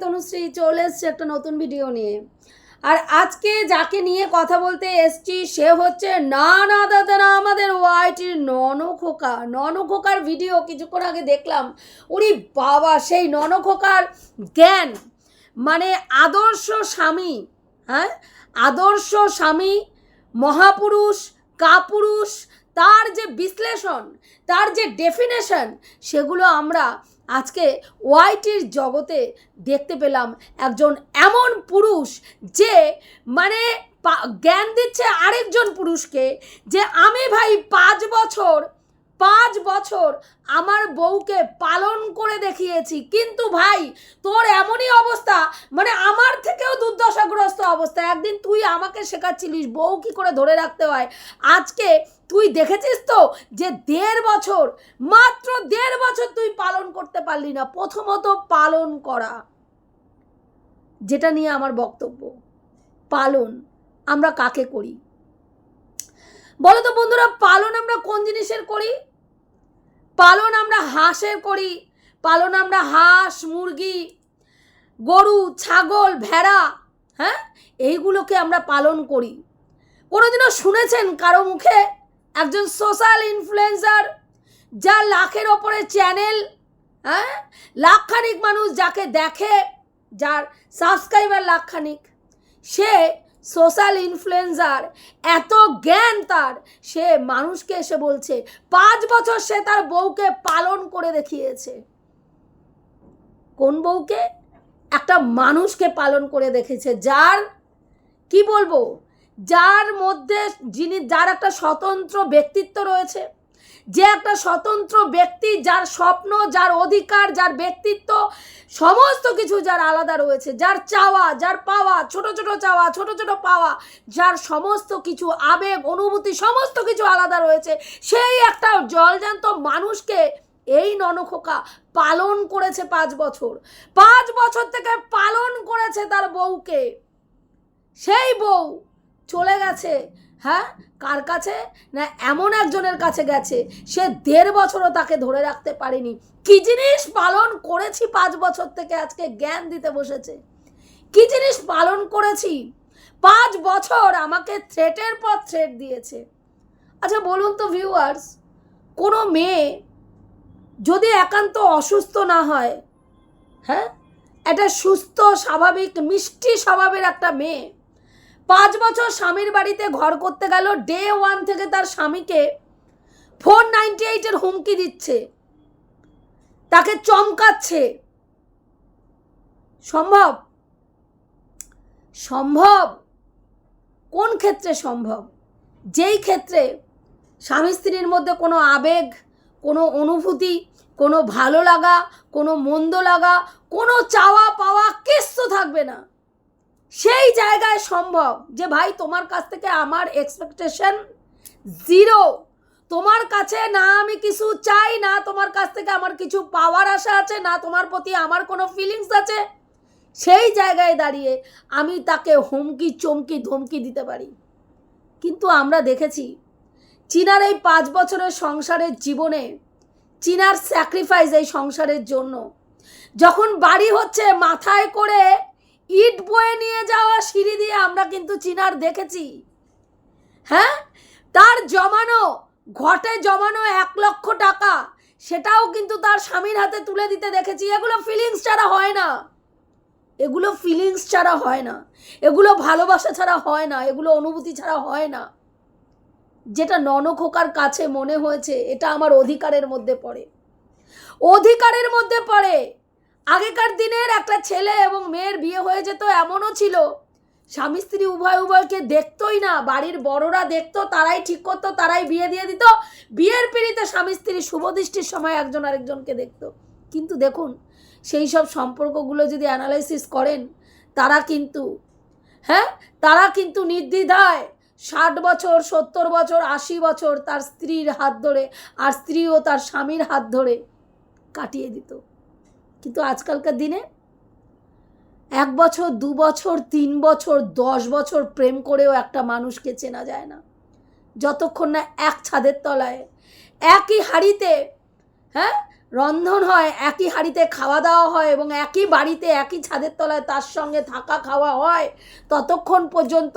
তনুশ্রী চলে এসছে একটা নতুন ভিডিও নিয়ে। আর আজকে যাকে নিয়ে কথা বলতে এসছি, সে হচ্ছে না না দাদা না আমাদের ওয়াইটির নন খোকা নন খোকার ভিডিও কিছুক্ষণ আগে দেখলাম। উনি বাবা, সেই নন খোকার জ্ঞান। মানে আদর্শ স্বামী হ্যাঁ? আদর্শ স্বামী, মহাপুরুষ, কাপুরুষ, তার যে বিশ্লেষণ, তার যে ডেফিনেশন সেগুলো আমরা আজকে ওয়াইটির জগতে দেখতে পেলাম একজন এমন পুরুষ যে মানে জ্ঞান দিচ্ছে আরেকজন পুরুষকে যে, আমি ভাই পাঁচ বছর পাঁচ বছর আমার বউকে পালন করে দেখিয়েছি। কিন্তু ভাই, তোর এমনই অবস্থা মানে আমার থেকেও দুর্দশাগ্রস্ত অবস্থা। একদিন তুই আমাকে শেখাচ্ছিলিস বউ কি করে ধরে রাখতে হয়। আজকে তুই দেখেছিস তো যে দেড় বছর, মাত্র দেড় বছর তুই পালন করতে পারলি না। প্রথমত পালন করা, যেটা নিয়ে আমার বক্তব্য। পালন আমরা কাকে করি? বলো তো বন্ধুরা, পালন আমরা কোন জিনিসের করি? পালন আমরা হাঁসের করি, পালন আমরা হাঁস, মুরগি, গরু, ছাগল, ভেড়া হ্যাঁ? এইগুলোকে আমরা পালন করি। কোনোদিনও শুনেছেন কারও মুখে একজন সোশ্যাল ইনফ্লুয়েন্সার যার লাখের ওপরে চ্যানেল হ্যাঁ? লাখখানিক মানুষ যাকে দেখে, যার সাবস্ক্রাইবার লাখখানিক, সে সোশ্যাল ইনফ্লুয়েন্সার এত জ্ঞান তার, সে মানুষকে এসে বলছে, পাঁচ বছর সে তার বউকে পালন করে দেখিয়েছে। কোন বউকে? একটা মানুষকে পালন করে দেখেছে, যার, কি বলব? যার মধ্যে যিনি, যার একটা স্বতন্ত্র ব্যক্তিত্ব রয়েছে যে একটা স্বতন্ত্র ব্যক্তি, যার স্বপ্ন, যার অধিকার, যার ব্যক্তিত্ব, সমস্ত কিছু যার আলাদা রয়েছে। যার চাওয়া, যার পাওয়া, ছোট ছোট চাওয়া, ছোট ছোট পাওয়া, যার সমস্ত কিছু আবেগ, অনুভূতি, সমস্ত কিছু আলাদা রয়েছে। সেই একটা জলজান্ত মানুষকে এই ননখোকা পালন করেছে পাঁচ বছর। পাঁচ বছর থেকে পালন করেছে তার বউকে। সেই বউ চলে গেছে হ্যাঁ? কার কাছে? না এমন একজনের কাছে গেছে। সে দেড় বছরও তাকে ধরে রাখতে পারেনি। কি জিনিস পালন করেছি পাঁচ বছর থেকে আজকে জ্ঞান দিতে বসেছে? কি জিনিস পালন করেছি? পাঁচ বছর আমাকে থ্রেটের পর থ্রেট দিয়েছে। আচ্ছা বলুন তো ভিউয়ার্স কোনো মেয়ে যদি একান্ত অসুস্থ না হয় হ্যাঁ? একটা সুস্থ, স্বাভাবিক, মিষ্টি স্বভাবের একটা মেয়ে পাঁচ বছর স্বামীর বাড়িতে ঘর করতে গেল। ডে ওয়ান থেকে তার স্বামীকে ফোর নাইনটি এইটের হুমকি দিচ্ছে। তাকে চমকাচ্ছে। সম্ভব? সম্ভব? কোন ক্ষেত্রে সম্ভব? যেই ক্ষেত্রে স্বামী স্ত্রীর মধ্যে কোনো আবেগ, কোনো অনুভূতি, কোনো ভালো লাগা, কোনো মন্দ লাগা, কোনো চাওয়া পাওয়া কিচ্ছু থাকবে না। সেই জায়গায় সম্ভব যে ভাই তোমার কাছ থেকে আমার এক্সপেকটেশন জিরো তোমার কাছে না আমি কিছু চাই, না তোমার কাছ থেকে আমার কিছু পাওয়ার আশা আছে, না তোমার প্রতি আমার কোনো ফিলিংস আছে, সেই জায়গায় দাঁড়িয়ে আমি তাকে হুমকি, চমকি, ধমকি দিতে পারি। কিন্তু আমরা দেখেছি, চীনার এই পাঁচ বছরের সংসারের জীবনে, চীনার স্যাক্রিফাইস এই সংসারের জন্য, যখন বাড়ি হচ্ছে মাথায় করে ইট বয়ে নিয়ে যাওয়া সিঁড়ি দিয়ে আমরা কিন্তু চিনার দেখেছি। হ্যাঁ? তার জমানো, ঘটে জমানো এক লক্ষ টাকা, সেটাও কিন্তু তার স্বামীর হাতে তুলে দিতে দেখেছি। এগুলো ফিলিংস ছাড়া হয় না। এগুলো ফিলিংস ছাড়া হয় না। এগুলো ভালোবাসা ছাড়া হয় না। এগুলো অনুভূতি ছাড়া হয় না। যেটা ননখোকার কাছে মনে হয়েছে, এটা আমার অধিকারের মধ্যে পড়ে। অধিকারের মধ্যে পড়ে। আগেকার দিনের একটা ছেলে এবং মেয়ের বিয়ে হয়ে যেত এমনও ছিল। স্বামী স্ত্রী উভয় উভয়কে দেখতোই না, বাড়ির বড়রা দেখতো, তারাই ঠিক করতো, তারাই বিয়ে দিয়ে দিত। বিয়ের পিড়িতে স্বামী স্ত্রী শুভদৃষ্টির সময় একজন আরেকজনকে দেখতো। কিন্তু দেখুন, সেই সব সম্পর্কগুলো যদি অ্যানালাইসিস করেন, তারা কিন্তু হ্যাঁ? তারা কিন্তু নির্দ্বিধায় ষাট বছর, সত্তর বছর, আশি বছর তার স্ত্রীর হাত ধরে আর স্ত্রীও তার স্বামীর হাত ধরে কাটিয়ে দিত। কিন্তু আজকালকার দিনে এক বছর, দু বছর, তিন বছর, দশ বছর প্রেম করেও একটা মানুষকে চেনা যায় না। যতক্ষণ না এক ছাদের তলায়, একই হাড়িতে হ্যাঁ রন্ধন হয়, একই হাঁড়িতে খাওয়া দাওয়া হয় এবং একই বাড়িতে, একই ছাদের তলায় তার সঙ্গে থাকা খাওয়া হয়, ততক্ষণ পর্যন্ত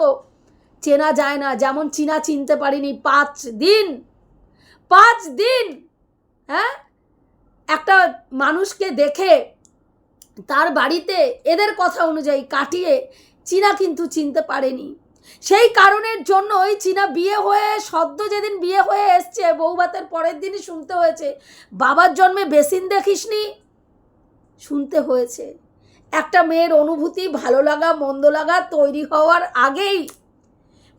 চেনা যায় না। যেমন চিনা চিনতে পারিনি, পাঁচ দিন পাঁচ দিন হ্যাঁ একটা মানুষকে দেখে তার বাড়িতে এদের কথা অনুযায়ী কাটিয়ে চীনা কিন্তু চিনতে পারেনি। সেই কারণের জন্যই চীনা বিয়ে হয়ে, সদ্য যেদিন বিয়ে হয়ে এসছে, বৌভাতের পরের দিনই শুনতে হয়েছে, বাবার জন্মে বেসিন দেখিসনি? শুনতে হয়েছে। একটা মেয়ের অনুভূতি, ভালো লাগা, মন্দ লাগা তৈরি হওয়ার আগেই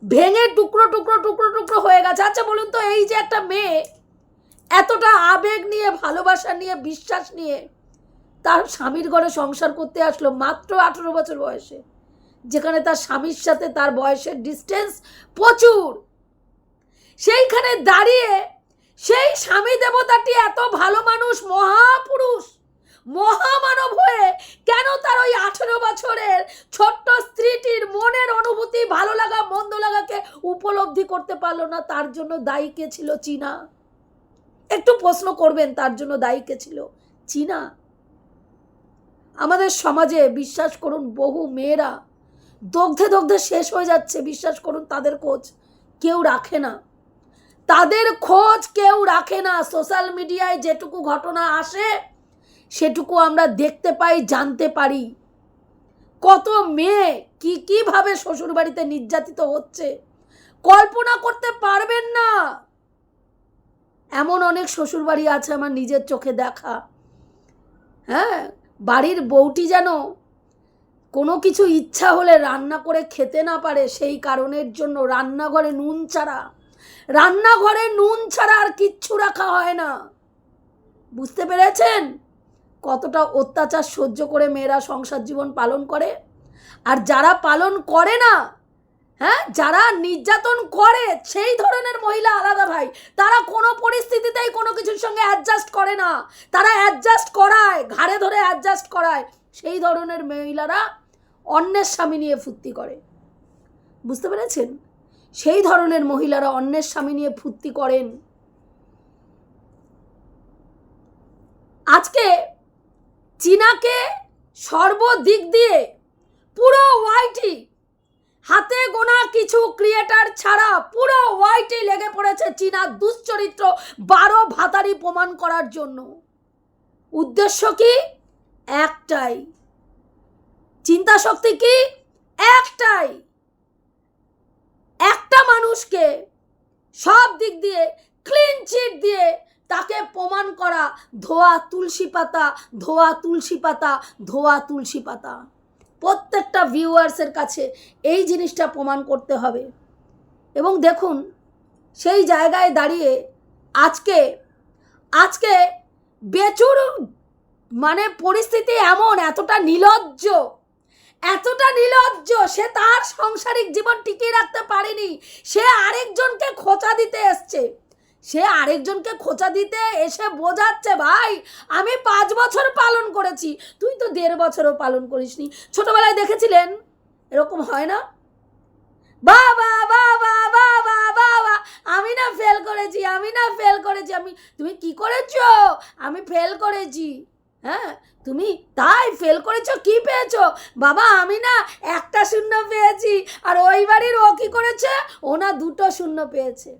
ভেঙে টুকরো টুকরো টুকরো টুকরো হয়ে গেছে। আচ্ছা বলুন তো, এই যে একটা মেয়ে এতটা আবেগ নিয়ে, ভালোবাসা নিয়ে, বিশ্বাস নিয়ে তার স্বামীর ঘরে সংসার করতে আসলো মাত্র আঠেরো বছর বয়সে, যেখানে তার স্বামীর সাথে তার বয়সের ডিস্টেন্স প্রচুর। সেইখানে দাঁড়িয়ে সেই স্বামী দেবতাটি এত ভালো মানুষ, মহাপুরুষ, মহামানব হয়ে কেন তার ওই আঠেরো বছরের ছোট্ট স্ত্রীটির মনের অনুভূতি, ভালো লাগা, মন্দ লাগাকে উপলব্ধি করতে পারল না? তার জন্য দায়ী কে ছিল চীনা? একটু প্রশ্ন করবেন, তার জন্য দায়ী কে ছিল? চীনা। আমাদের সমাজে বিশ্বাস করুন, বহু মেয়েরা দগ্ধে দগ্ধে শেষ হয়ে যাচ্ছে, বিশ্বাস করুন, তাদের খোঁজ কেউ রাখে না। তাদের খোঁজ কেউ রাখে না। সোশ্যাল মিডিয়ায় যেটুকু ঘটনা আসে, সেটুকু আমরা দেখতে পাই, জানতে পারি। কত মেয়ে কি কীভাবে শ্বশুরবাড়িতে নির্যাতিত হচ্ছে? কল্পনা করতে পারবেন না। এমন অনেক শ্বশুরবাড়ি আছে আমার নিজের চোখে দেখা। হ্যাঁ বাড়ির বউটি যেন কোনো কিছু ইচ্ছা হলে রান্না করে খেতে না পারে, সেই কারণের জন্য রান্নাঘরে নুন ছাড়া, রান্নাঘরে নুন ছাড়া আর কিচ্ছু রাখা হয় না। বুঝতে পেরেছেন কতটা অত্যাচার সহ্য করে মেয়েরা সংসার জীবন পালন করে? আর যারা পালন করে না হ্যাঁ যারা নির্যাতন করে, সেই ধরনের মহিলা আলাদা ভাই। তারা কোনো পরিস্থিতিতেই কোনো কিছুর সঙ্গে অ্যাডজাস্ট করে না। তারা অ্যাডজাস্ট করায়, ঘাড়ে ধরে অ্যাডজাস্ট করায়। সেই ধরনের মহিলারা অন্যের স্বামী নিয়ে ফুর্তি করে। বুঝতে পেরেছেন? সেই ধরনের মহিলারা অন্যের স্বামী নিয়ে ফুর্তি করেন। আজকে চীনাকে সর্বদিক দিয়ে পুরো ওয়াইটি হাতে গোনা কিছু ক্রিয়েটার ছাড়া পুরো ওয়াইটি লেগে পড়েছে চীনার দুশ্চরিত্র বারো ভাতারি প্রমাণ করার জন্য। উদ্দেশ্য কি? একটাই। চিন্তা শক্তি কি? একটাই। একটা মানুষকে সব দিক দিয়ে ক্লিন চিট দিয়ে তাকে প্রমাণ করা ধোয়া তুলসী পাতা, ধোয়া তুলসী পাতা, ধোয়া তুলসী পাতা। প্রত্যেকটা ভিউয়ার্সের কাছে এই জিনিসটা প্রমাণ করতে হবে। এবং দেখুন, সেই জায়গায় দাঁড়িয়ে আজকে আজকে বেচুর মানে পরিস্থিতি এমন, এতটা নিলজ্জ এতটা নিলজ্জ, সে তার সাংসারিক জীবন টিকিয়ে রাখতে পারেনি, সে আরেকজনকে খোঁচা দিতে এসছে। সে আরেকজনকে খোঁচা দিতে এসে বোঝাচ্ছে, ভাই, আমি পাঁচ বছর পালন করেছি। তুই তো দেড় বছরও পালন করিসনি। ছোটবেলায় দেখেছিলেন? এরকম হয় না? বাবা বাবা বাবা বাবা, আমি না ফেল করেছি, আমি না ফেল করেছি। আমি, তুমি কি করেছ? আমি ফেল করেছি। হ্যাঁ তুমি তাই ফেল করেছ? কি পেয়েছ? বাবা, আমি না একটা শূন্য পেয়েছি। আর ওই বাড়ির ও কি করেছে? ও না দুটো শূন্য পেয়েছে।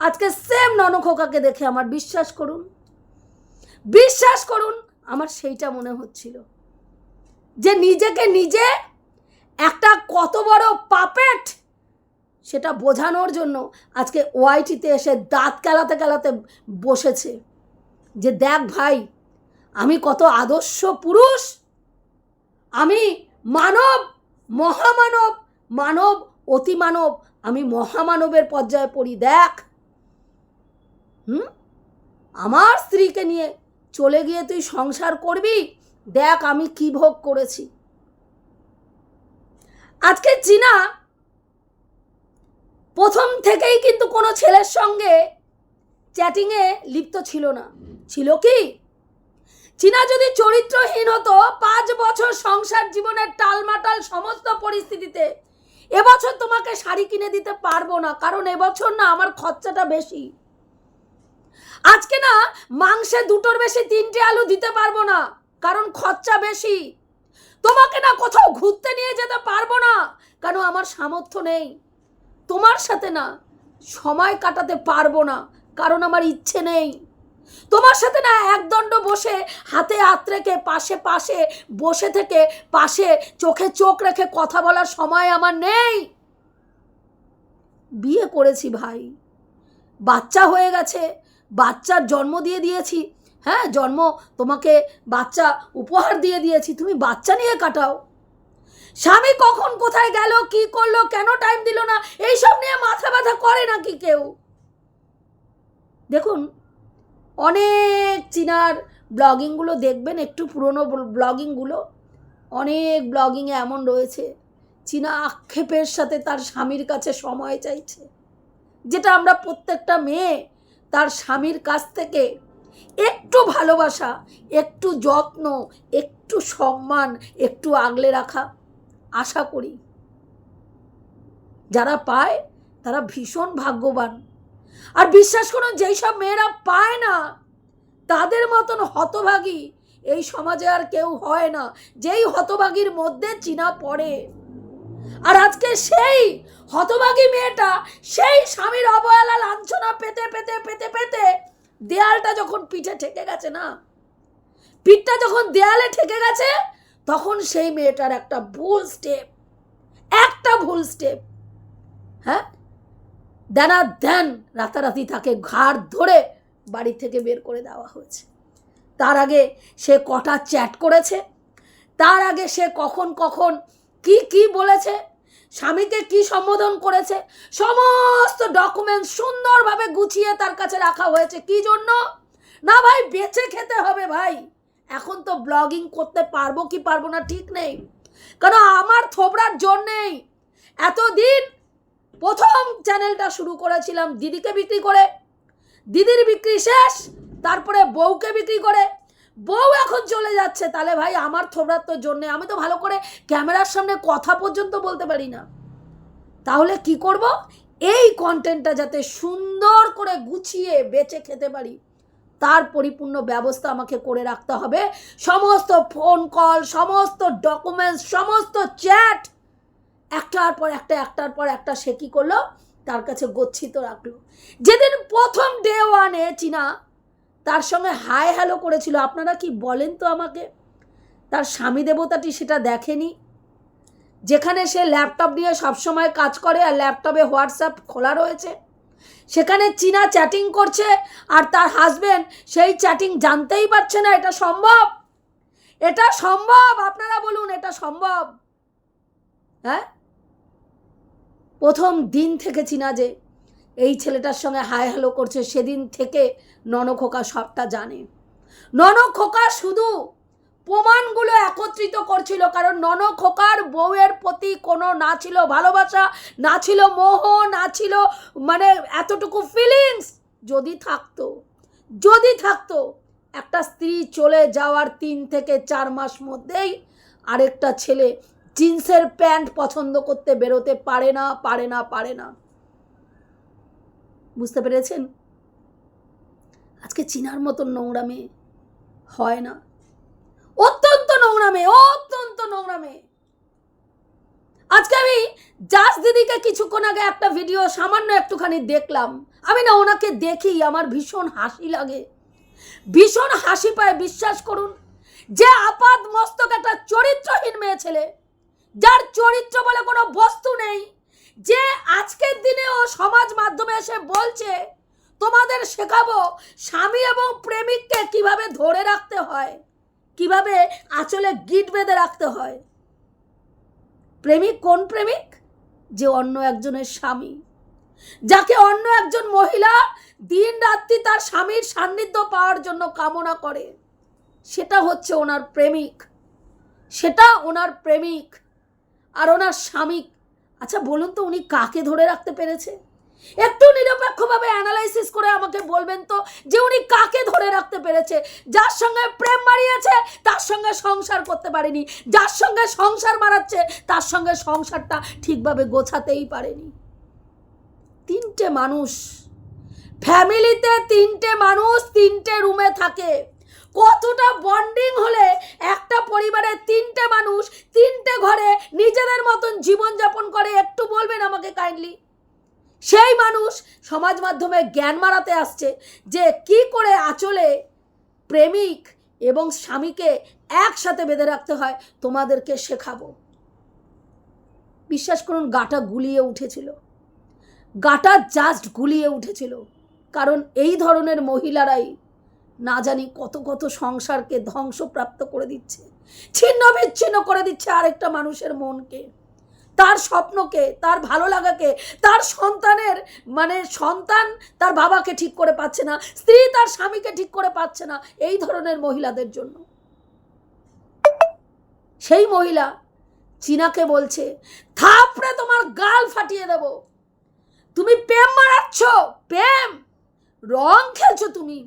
আজকে সেম ননখোকাকে দেখে আমার বিশ্বাস করুন বিশ্বাস করুন আমার সেইটা মনে হচ্ছিল। যে নিজেকে নিজে একটা কত বড় পাপেট সেটা বোঝানোর জন্য আজকে ওয়াইটিতে এসে দাঁত কেলাতে কেলাতে বসেছে। যে দেখ ভাই, আমি কত আদর্শ পুরুষ, আমি মানব, মহামানব, মানব, অতিমানব, আমি মহামানবের পর্যায়ে পড়ি, দেখ। হুম? আমার স্ত্রীকে নিয়ে চলে গিয়ে তুই সংসার করবি? দেখ আমি কি ভোগ করেছি। আজকে চীনা প্রথম থেকেই কিন্তু কোনো ছেলের সঙ্গে চ্যাটিংয়ে লিপ্ত ছিল না। ছিল কি? চীনা যদি চরিত্রহীন হতো, পাঁচ বছর সংসার জীবনের টালমাটাল সমস্ত পরিস্থিতিতে এবছর তোমাকে শাড়ি কিনে দিতে পারব না। কারণ এবছর না আমার খরচাটা বেশি। আজকে না মাংসে দুটোর বেশি তিনটে আলু দিতে পারব না, কারণ খরচা বেশি। তোমাকে না কোথাও ঘুরতে নিয়ে যেতে পারব না কারণ আমার সামর্থ্য নেই। তোমার সাথে না সময় কাটাতে পারব না, কারণ আমার ইচ্ছে নেই। তোমার সাথে না একদণ্ড বসে, হাতে হাত রেখে, পাশে পাশে, বসে থেকে, পাশে চোখে চোখ রেখে কথা বলার সময় আমার নেই। বিয়ে করেছি ভাই। বাচ্চা হয়ে গেছে বাচ্চার জন্ম দিয়ে দিয়েছি। হ্যাঁ জন্ম তোমাকে বাচ্চা উপহার দিয়ে দিয়েছি। তুমি বাচ্চা নিয়ে কাটাও। স্বামী কখন কোথায় গেল, কি করল, কেন টাইম দিল না, এইসব নিয়ে মাথা ব্যথা করে নাকি কেউ? দেখুন, অনেক চীনার ব্লগিংগুলো দেখবেন, একটু পুরনো ব্লগিংগুলো অনেক ব্লগিংয়ে এমন রয়েছে, চীনা আক্ষেপের সাথে তার স্বামীর কাছে সময় চাইছে। যেটা আমরা প্রত্যেকটা মেয়ে তার স্বামীর কাছ থেকে একটু ভালোবাসা, একটু যত্ন, একটু সম্মান, একটু আগলে রাখা আশা করি। যারা পায়, তারা ভীষণ ভাগ্যবান। আর বিশ্বাস করুন, যেই সব মেয়েরা পায় না, তাদের মতন হতভাগী এই সমাজে আর কেউ হয় না। যেই হতভাগীর মধ্যে চীনা পড়ে আর আজকে সেই হতভাগী মেয়েটা, সেই স্বামীর অবহেলা, লাঞ্ছনা পেতে পেতে পেতে পেতে দেয়ালটা যখন পিঠে ঠেকে গেছে না, পিঠটা যখন দেয়ালে ঠেকে গেছে, তখন সেই মেয়েটার একটা ভুল স্টেপ একটা ভুল স্টেপ হ্যাঁ? দেনা দেন রাতারাতি তাকে ঘাড় ধরে বাড়ি থেকে বের করে দেওয়া হয়েছে। তার আগে সে কটা চ্যাট করেছে, তার আগে সে কখন কখন কি কি বলেছে? স্বামীকে কি সম্বোধন করেছে? সমস্ত ডকুমেন্ট সুন্দরভাবে গুছিয়ে তার কাছে রাখা হয়েছে। কি জন্য? না ভাই, বেঁচে খেতে হবে ভাই। এখন তো ব্লগিং করতে পারব কি পারব না ঠিক নেই। কেন আমার থোবড়ার জন্যেই এতদিন প্রথম চ্যানেলটা শুরু করেছিলাম দিদিকে বিক্রি করে। দিদির বিক্রি শেষ, তারপরে বউকে বিক্রি করে। বউ এখন চলে যাচ্ছে। তাহলে ভাই আমার থোবড়ার তো জন্যে। আমি তো ভালো করে ক্যামেরার সামনে কথা পর্যন্ত বলতে পারি না। তাহলে কি করব? এই কন্টেন্টটা যাতে সুন্দর করে গুছিয়ে বেচে খেতে পারি, তার পরিপূর্ণ ব্যবস্থা আমাকে করে রাখতে হবে। সমস্ত ফোন কল সমস্ত ডকুমেন্টস সমস্ত চ্যাট একটার পর একটা, একটার পর একটা সে কী করল? তার কাছে গচ্ছিত রাখল। যেদিন প্রথম ডে ওয়ানে চীনা তার সঙ্গে হাই হ্যালো করেছিল। আপনারা কি বলেন তো আমাকে? তার স্বামী দেবতাটি সেটা দেখেনি। যেখানে সে ল্যাপটপ নিয়ে সবসময় কাজ করে আর ল্যাপটপে হোয়াটসঅ্যাপ খোলা রয়েছে, সেখানে চীনা চ্যাটিং করছে আর তার হাজবেন্ড সেই চ্যাটিং জানতেই পারছে না, এটা সম্ভব? এটা সম্ভব? আপনারা বলুন, এটা সম্ভব? হ্যাঁ? প্রথম দিন থেকে চীনা যে এই ছেলেটার সঙ্গে হাই হ্যালো করছে, সেদিন থেকে ননখোকা সবটা জানে। ননখোকা শুধু প্রমাণগুলো একত্রিত করছিল, কারণ ননখোকার বউয়ের প্রতি কোনো না ছিল ভালোবাসা, না ছিল মোহ, না ছিল মানে এতটুকু ফিলিংস যদি থাকতো যদি থাকতো, একটা স্ত্রী চলে যাওয়ার তিন থেকে চার মাস মধ্যেই আরেকটা ছেলে জিন্সের প্যান্ট পছন্দ করতে বেরোতে পারে না পারে না পারে না। বুঝতে পেরেছেন? আজকে চিনার মতন নোংরা মেয়ে হয় না। অত্যন্ত নোংরা মেয়ে, অত্যন্ত নোংরা মেয়ে। আজকে আমি জাস দিদিকে কিছুক্ষণ আগে একটা ভিডিও সামান্য একটুখানি দেখলাম। আমি না ওনাকে দেখি, আমার ভীষণ হাসি লাগে। ভীষণ হাসি পায়, বিশ্বাস করুন। যে আপাত মস্তক একটা চরিত্রহীন মেয়ে ছেলে, যার চরিত্র বলে কোনো বস্তু নেই, যে আজকের মাধ্যমে এসে বলছে, তোমাদের শেখাবো স্বামী এবং প্রেমিককে কীভাবে ধরে রাখতে হয়, কীভাবে আঁচলে গিট বেঁধে রাখতে হয়। প্রেমিক কোন প্রেমিক? যে অন্য একজনের স্বামী। যাকে অন্য একজন মহিলা দিন রাত্রি তার স্বামীর সান্নিধ্য পাওয়ার জন্য কামনা করে। সেটা হচ্ছে ওনার প্রেমিক। সেটা ওনার প্রেমিক আর ওনার স্বামী। আচ্ছা বলুন তো উনি কাকে ধরে রাখতে পেরেছে? একটু নিরপেক্ষভাবে অ্যানালাইসিস করে আমাকে বলবেন তো যে উনি কাকে ধরে রাখতে পেরেছে? যার সঙ্গে প্রেম মারিয়েছে তার সঙ্গে সংসার করতে পারেনি। যার সঙ্গে সংসার মারাচ্ছে তার সঙ্গে সংসারটা ঠিকভাবে গোছাতেই পারেনি। তিনটে মানুষ, ফ্যামিলিতে তিনটে মানুষ তিনটে রুমে থাকে। কতটা বন্ডিং হলে একটা পরিবারের তিনটে মানুষ তিনটে ঘরে নিজেদের মতন জীবনযাপন করে? একটু বলবেন আমাকে কাইন্ডলি। সেই মানুষ সমাজ মাধ্যমে জ্ঞান মারাতে আসছে যে কি করে আচলে প্রেমিক এবং স্বামীকে একসাথে বেঁধে রাখতে হয়, তোমাদেরকে শেখাবো। বিশ্বাস করুন, গাটা গুলিয়ে উঠেছিল। গাটা জাস্ট গুলিয়ে উঠেছিল। কারণ এই ধরনের মহিলারাই না জানি কত কত সংসারকে ধ্বংসপ্রাপ্ত করে দিচ্ছে। ছিন্ন বিচ্ছিন্ন করে দিচ্ছে আরেকটা মানুষের মনকে। তার স্বপ্নকে, তার ভালো লাগাকে, তার সন্তানের মানে সন্তান তার বাবাকে ঠিক করে পাচ্ছে না, স্ত্রী তার স্বামীকে ঠিক করে পাচ্ছে না, এই ধরনের মহিলাদের জন্য। সেই মহিলা চীনাকে বলছে, থাপড়ে তোমার গাল ফাটিয়ে দেব। তুমি প্রেম মারাচ্ছ, প্রেম। রং খেলছো তুমি।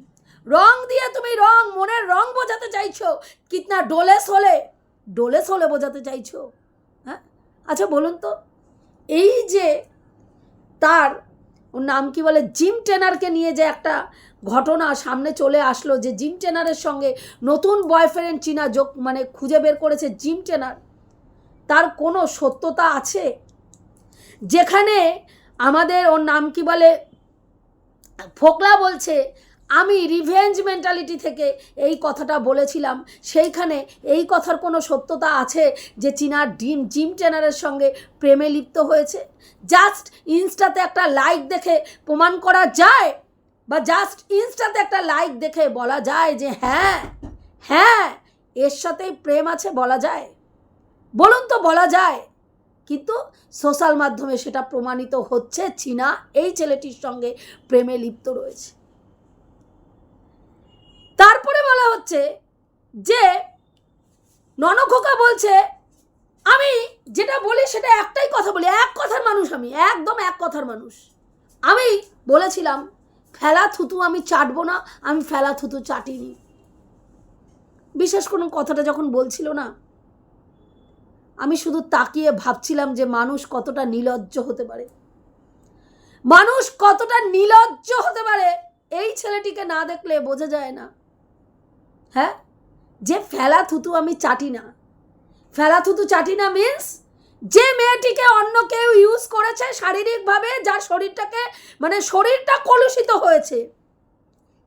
রং দিয়ে তুমি রং, মনের রং বোঝাতে চাইছো। কিতনা ডোলেস হলে ডোলেস হলে বোঝাতে চাইছো। আচ্ছা বলুন তো, এই যে তার ওর নাম কি বলে, জিম ট্রেনারকে নিয়ে যে একটা ঘটনা সামনে চলে আসলো যে জিম ট্রেনারের সঙ্গে নতুন বয়ফ্রেন্ড চীনা যোগ মানে খুঁজে বের করেছে জিম ট্রেনার, তার কোনো সত্যতা আছে? যেখানে আমাদের ওর নাম কি বলে, ফোকলা বলছে আমি রিভেঞ্জ মেন্টালিটি থেকে এই কথাটা বলেছিলাম। সেইখানে এই কথার কোনো সত্যতা আছে যে চীনার ডিম, জিম ট্রেনারের সঙ্গে প্রেমে লিপ্ত হয়েছে? জাস্ট ইনস্টাতে একটা লাইক দেখে প্রমাণ করা যায়? বা জাস্ট ইনস্টাতে একটা লাইক দেখে বলা যায় যে হ্যাঁ হ্যাঁ এর সাথেই প্রেম আছে বলা যায়। বলুন তো বলা যায়। কিন্তু সোশ্যাল মাধ্যমে সেটা প্রমাণিত হচ্ছে চীনা এই ছেলেটির সঙ্গে প্রেমে লিপ্ত রয়েছে। তারপরে বলা হচ্ছে যে ননখোকা বলছে, আমি যেটা বলি সেটা একটাই কথা বলি, এক কথার মানুষ আমি, একদম এক কথার মানুষ। আমি বলেছিলাম, ফেলা থুতু আমি চাটবো না, আমি ফেলা থুতু চাটিনি। বিশেষ কোনো কথাটা যখন বলছিল না, আমি শুধু তাকিয়ে ভাবছিলাম যে মানুষ কতটা নিলজ্জ হতে পারে। মানুষ কতটা নিলজ্জ হতে পারে, এই ছেলেটিকে না দেখলে বোঝা যায় না। হ্যাঁ? যে ফেলা থুতু আমি চাটি না। ফেলা থুতু চাটি না মিন্স যে মেয়েটিকে অন্য কেউ ইউজ করেছে শারীরিকভাবে, যার শরীরটাকে মানে শরীরটা কলুষিত হয়েছে,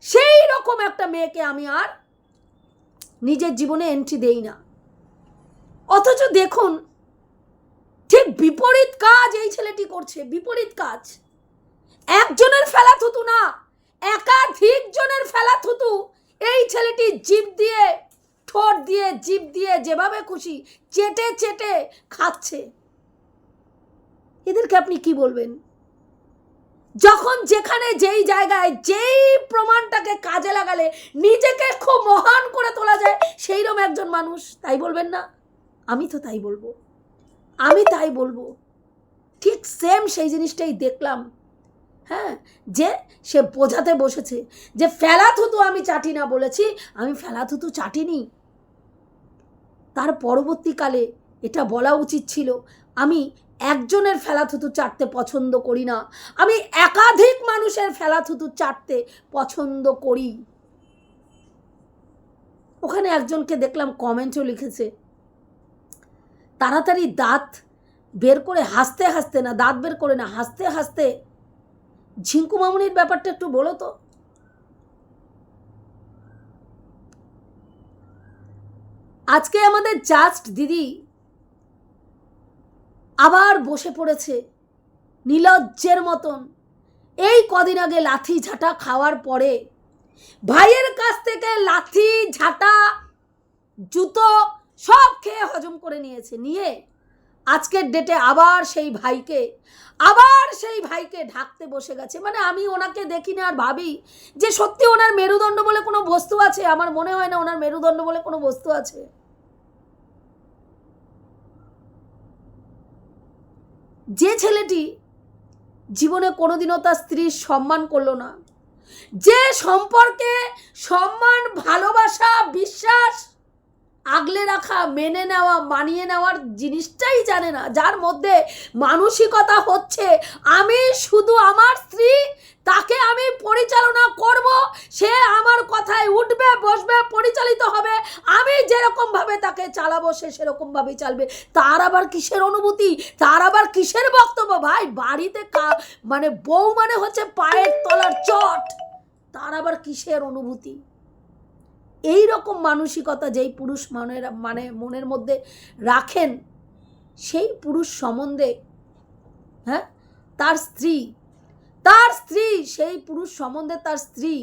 সেই রকম একটা মেয়েকে আমি আর নিজের জীবনে এন্ট্রি দেই না। অথচ দেখুন, ঠিক বিপরীত কাজ এই ছেলেটি করছে, বিপরীত কাজ। একজনের ফেলা থুতু না, একাধিক জনের ফেলা থুতু এই ছেলেটি জিভ দিয়ে, ঠোঁট দিয়ে, জিভ দিয়ে যেভাবে খুশি চেটে চেটে খাচ্ছে। এদেরকে আপনি কি বলবেন? যখন যেখানে যেই জায়গায় যেই প্রমাণটাকে কাজে লাগালে নিজেকে খুব মহান করে তোলা যায় সেইরকম একজন মানুষ তাই বলবেন না? আমি তো তাই বলব। আমি তাই বলব। ঠিক সেম সেই জিনিসটাই দেখলাম। হ্যাঁ যে সে বোঝাতে বসেছে যে ফেলা থুতু আমি চাটি না বলেছি, আমি ফেলা থুতু চাটিনি তার পরবর্তীকালে এটা বলা উচিত ছিল, আমি একজনের ফেলা থুতু চাটতে পছন্দ করি না, আমি একাধিক মানুষের ফেলা থুতু চাটতে পছন্দ করি। ওখানে একজনকে দেখলাম কমেন্টও লিখেছে, তাড়াতাড়ি দাঁত বের করে হাসতে হাসতে না, দাঁত বের করে না, হাসতে হাসতে ঝিঙ্কু মামুনির ব্যাপারটা একটু বলো তো। আজকে আমাদের জাস্ট দিদি আবার বসে পড়েছে নীলজ্জের মতন। এই কদিন আগে লাথি ঝাঁটা খাওয়ার পরে ভাইয়ের কাছ থেকে লাথি ঝাঁটা, জুতো সব খেয়ে হজম করে নিয়েছে। নিয়ে আজকের ডেটে আবার সেই ভাইকে, আবার সেই ভাইকে ঢাকতে বসে গেছে। মানে আমি ওনাকে দেখি না আর ভাবি যে সত্যি ওনার মেরুদণ্ড বলে কোনো বস্তু আছে? আমার মনে হয় না ওনার মেরুদণ্ড বলে কোনো বস্তু আছে। যে ছেলেটি জীবনে কোনোদিনও তার স্ত্রীর সম্মান করল না, যে সম্পর্কে সম্মান, ভালোবাসা, বিশ্বাস আগলে রাখা, মেনে নেওয়া, মানিয়ে নেওয়ার জিনিসটাই জানে না। যার মধ্যে মানসিকতা হচ্ছে, আমি শুধু আমার স্ত্রী, তাকে আমি পরিচালনা করব, সে আমার কথায় উঠবে, বসবে, পরিচালিত হবে, আমি যেরকমভাবে তাকে চালাবো, সে সেরকমভাবেই চালবে। তার আবার কিসের অনুভূতি? তার আবার কিসের বক্তব্য? ভাই, বাড়িতে কা- মানে বউ মানে হচ্ছে পায়ের তলার চট। তার আবার কিসের অনুভূতি? এই রকম মানসিকতা যেই পুরুষ মনের মানে মনের মধ্যে রাখেন, সেই পুরুষ সম্বন্ধে হ্যাঁ তার স্ত্রী তার স্ত্রী, সেই পুরুষ সম্বন্ধে তার স্ত্রী,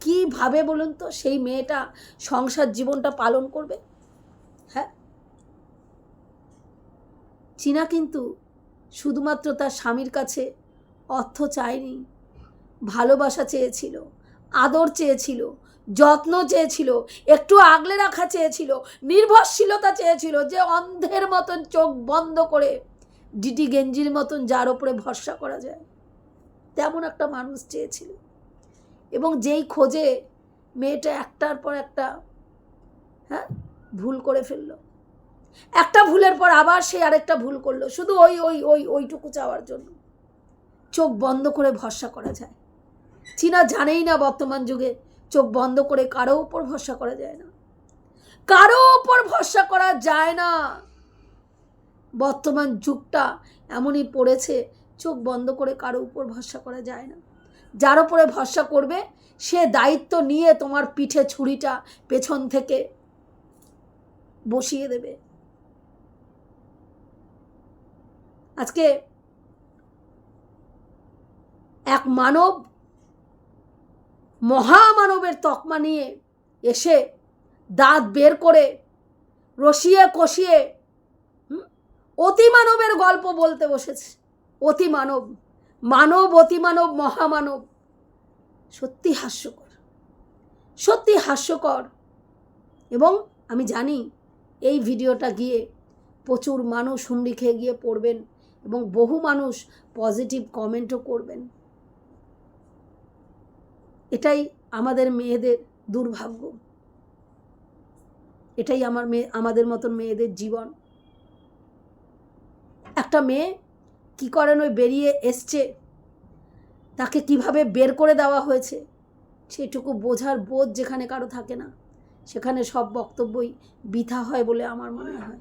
কি ভাবে বলুন তো, সেই মেয়েটা সংসার জীবনটা পালন করবে? হ্যাঁ? চীনা কিন্তু শুধুমাত্র তার স্বামীর কাছে অর্থ চায়নি, ভালোবাসা চেয়েছিল, আদর চেয়েছিল যত্ন চেয়েছিল, একটু আগলে রাখা চেয়েছিল, নির্ভরশীলতা চেয়েছিল যে অন্ধের মতন চোখ বন্ধ করে ডিটি গেঞ্জির মতন যার ওপরে ভরসা করা যায়। তেমন একটা মানুষ চেয়েছিল। এবং যেই খোঁজে মেয়েটা একটার পর একটা হ্যাঁ ভুল করে ফেলল। একটা ভুলের পর আবার সে আরেকটা ভুল করল, শুধু ওই ওই ওই, ওইটুকু চাওয়ার জন্য। চোখ বন্ধ করে ভরসা করা যায়। চীনা জানেই না বর্তমান যুগে চোখ বন্ধ করে কারও উপর ভরসা করা যায় না। কারও উপর ভরসা করা যায় না। বর্তমান যুগটা এমনই পড়েছে, চোখ বন্ধ করে কারও উপর ভরসা করা যায় না। যার উপরে ভরসা করবে, সে দায়িত্ব নিয়ে তোমার পিঠে ছুরিটা পেছন থেকে বসিয়ে দেবে। আজকে এক মানব মহামানবের তকমা নিয়ে এসে দাঁত বের করে রসিয়ে কষিয়ে অতিমানবের গল্প বলতে বসেছে। অতিমানব, মানব, অতিমানব, মহামানব। সত্যি হাস্যকর। সত্যি হাস্যকর। এবং আমি জানি এই ভিডিওটা গিয়ে প্রচুর মানুষ হুমড়ি খেয়ে গিয়ে পড়বেন এবং বহু মানুষ পজিটিভ কমেন্টও করবেন। এটাই আমাদের মেয়েদের দুর্ভাগ্য। এটাই আমার মেয়ে, আমাদের মতন মেয়েদের জীবন। একটা মেয়ে কি করেন ওই বেরিয়ে এসছে, তাকে কীভাবে বের করে দেওয়া হয়েছে, সেটুকু বোঝার বোধ যেখানে কারও থাকে না, সেখানে সব বক্তব্যই বৃথা হয় বলে আমার মনে হয়।